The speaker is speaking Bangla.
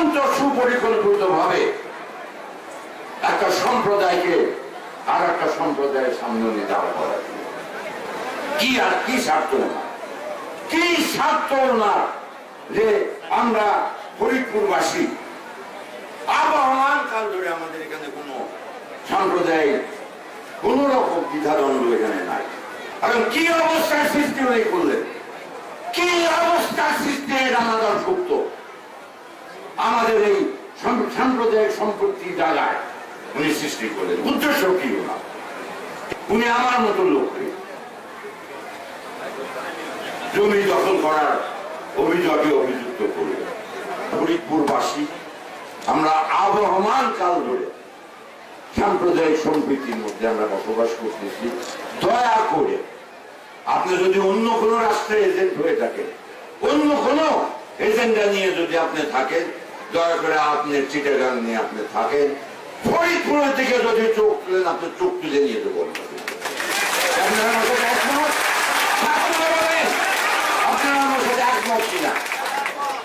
অত্যন্ত সুপরিকল্পিত ভাবে একটা সম্প্রদায়কে আর একটা সম্প্রদায়ের সামনে নিয়ে দাঁড়া করা কি আর কি স্বার্থ কি স্বার্থ না যে আমরা ফরিদপুরবাসী? আবহমান কাল ধরে আমাদের এখানে কোনো সম্প্রদায় কোন রকম দ্বিধাদ্বন্দ্ব এখানে নাই। কারণ কি অবস্থার সৃষ্টি উনি করলেন? কি অবস্থার সৃষ্টি আমাদের সুপ্ত আমাদের এই সাম্প্রদায়িক সম্পত্তি জায়গায় উনি সৃষ্টি করলেন। উদ্দেশ্য কি না উনি আমার মতো লোককে জমি দখল করার অভিযোগে অভিযুক্ত করলেন। ফরিদপুরবাসী, আমরা আবহমান কাল ধরে সাম্প্রদায়িক সম্প্রীতির মধ্যে আমরা বসবাস করতেছি। দয়া করে, আপনি যদি অন্য কোনো রাষ্ট্রের এজেন্ট হয়ে থাকেন, অন্য কোনো এজেন্ডা নিয়ে যদি আপনি থাকেন দয়া করে আপনি চিটাগাং নিয়ে আপনি থাকেন। ফরিদপুরের দিকে যদি চোখ তুলেন, আপনি চোখ তুলে নিয়ে দেবো আপনারা আমার সাথে একমত? কিনা?